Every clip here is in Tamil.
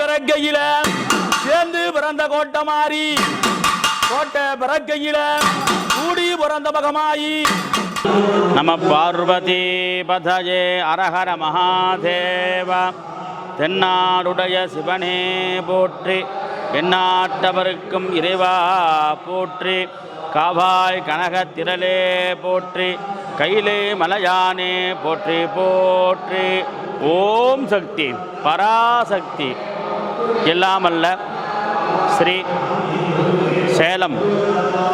பிறக்கையில சேர்ந்து பிறந்த கோட்டை மாறி கோட்டை பிறக்கையில கூடி பிறந்த மகமாயி. நம பார்வதி பதஜே அரஹர மகாதேவ. தென்னாடுடைய சிவனே போற்றி எண்ணாட்டவருக்கும் இறைவா போற்றி காவாய் கனக திரளே போற்றி கையிலே மலையானே போற்றி போற்றி. ஓம் சக்தி பராசக்தி. எல்லாமல்ல ஸ்ரீ சேலம்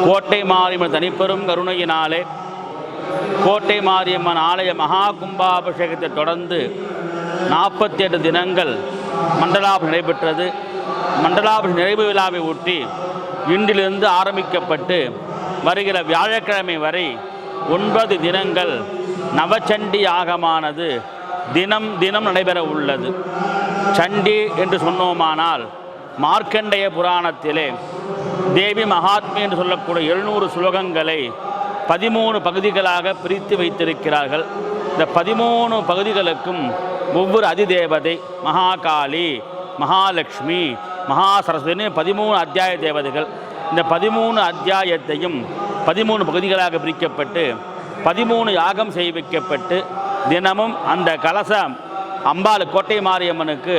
கோட்டை மாரியம்மன் தனிப்பெரும் கருணையினாலே கோட்டை மாரியம்மன் ஆலய மகா கும்பாபிஷேகத்தை தொடர்ந்து நாற்பத்தி எட்டு தினங்கள் மண்டலாபிஷம் நடைபெற்றது. மண்டலாபிஷம் நிறைவு விழாவை ஒட்டி இன்றிலிருந்து ஆரம்பிக்கப்பட்டு வருகிற வியாழக்கிழமை வரை ஒன்பது தினங்கள் நவச்சண்டி யாகமானது தினம் தினம் நடைபெற உள்ளது சண்டி என்று சொன்னோமானால் மார்க்கண்டேய புராணத்திலே தேவி மகாத்மி என்று சொல்லக்கூடிய எழுநூறு சுலோகங்களை பதிமூணு பகுதிகளாக பிரித்து வைத்திருக்கிறார்கள். இந்த பதிமூணு பகுதிகளுக்கும் ஒவ்வொரு அதிதேவதை மகாகாளி மகாலட்சுமி மகா சரஸ்வதினு பதிமூணு அத்தியாய தேவதைகள். இந்த பதிமூணு அத்தியாயத்தையும் பதிமூணு பகுதிகளாக பிரிக்கப்பட்டு பதிமூணு யாகம் செய்விக்கப்பட்டு தினமும் அந்த கலசம் அம்பாள் கோட்டை மாரியம்மனுக்கு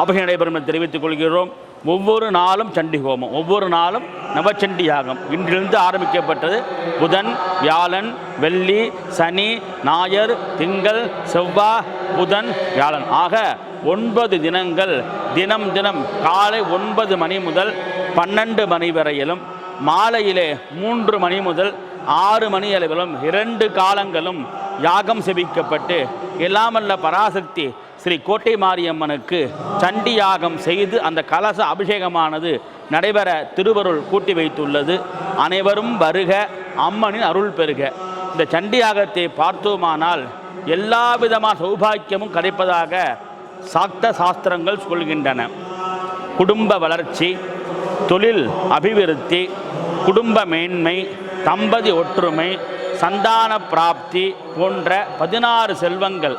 அபிஷேகம் நடைபெறும் என்று தெரிவித்துக் கொள்கிறோம். ஒவ்வொரு நாளும் சண்டி ஹோமம். ஒவ்வொரு நாளும் நவச்சண்டி யாகம். இன்றிலிருந்து ஆரம்பிக்கப்பட்டது புதன் வியாழன் வெள்ளி சனி ஞாயர் திங்கள் செவ்வாய் புதன் வியாழன். ஆக ஒன்பது தினங்கள் தினம் தினம் காலை ஒன்பது மணி முதல் பன்னெண்டு மணி வரையிலும் மாலையிலே மூன்று மணி முதல் ஆறு மணி அளவிலும் இரண்டு காலங்களும் யாகம் செபிக்கப்பட்டு எல்லாமல்ல பராசக்தி ஸ்ரீ கோட்டை மாரியம்மனுக்கு சண்டி யாகம் செய்து அந்த கலச அபிஷேகமானது நடைபெற திருவருள் கூட்டி வைத்துள்ளது. அனைவரும் வருக அம்மனின் அருள் பெறுக இந்த சண்டி யாகத்தை பார்த்தோமானால் எல்லா விதமான சௌபாக்கியமும் கிடைப்பதாக சாக்த சாஸ்திரங்கள் சொல்கின்றன. குடும்ப வளர்ச்சி தொழில் அபிவிருத்தி குடும்ப மேன்மை தம்பதி ஒற்றுமை சந்தான பிராப்தி போன்ற பதினாறு செல்வங்கள்.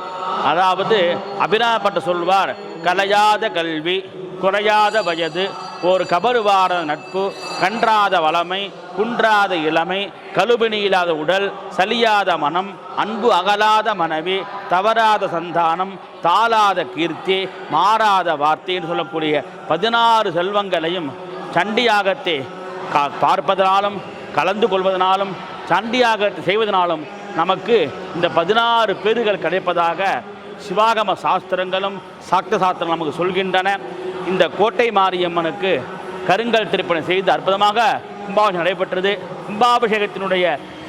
அதாவது அபிராமப்பட்ட சொல்வார் கலையாத கல்வி குறையாத வயது ஒரு கபருவார நட்பு கன்றாத வளமை குன்றாத இளமை கழுபினி இல்லாத உடல் சலியாத மனம் அன்பு அகலாத மனைவி தவறாத சந்தானம் தாளாத கீர்த்தி மாறாத வார்த்தை என்று சொல்லக்கூடிய பதினாறு செல்வங்களையும் சண்டியாகத்தை கா பார்ப்பதனாலும் கலந்து கொள்வதனாலும் சண்டியாக செய்வதனாலும் நமக்கு இந்த பதினாறு பேர்கள் கிடைப்பதாக சிவாகம சாஸ்திரங்களும் சாக்த சாஸ்திரம் நமக்கு சொல்கின்றன. இந்த கோட்டை மாரியம்மனுக்கு கருங்கல் திருப்பணி செய்து அற்புதமாக கும்பாபிஷேகம் நடைபெற்றது. கும்பாபிஷேகத்தினுடைய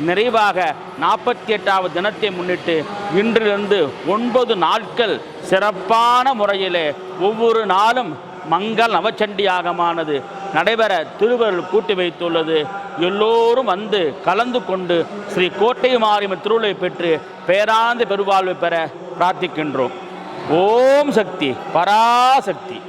நிறைவாக நாற்பத்தி எட்டாவது தினத்தை முன்னிட்டு இன்றிலிருந்து ஒன்பது நாட்கள் சிறப்பான முறையிலே ஒவ்வொரு நாளும் மங்கள் நவச்சண்டியாகமானது நடைபெற திருவருள் கூட்டி வைத்துள்ளது. எல்லோரும் வந்து கலந்து கொண்டு ஸ்ரீ கோட்டை மாரியம்மன் திருவிழை பெற்று பேராந்த பெருவாழ்வு பெற பிரார்த்திக்கின்றோம். ஓம் சக்தி பராசக்தி.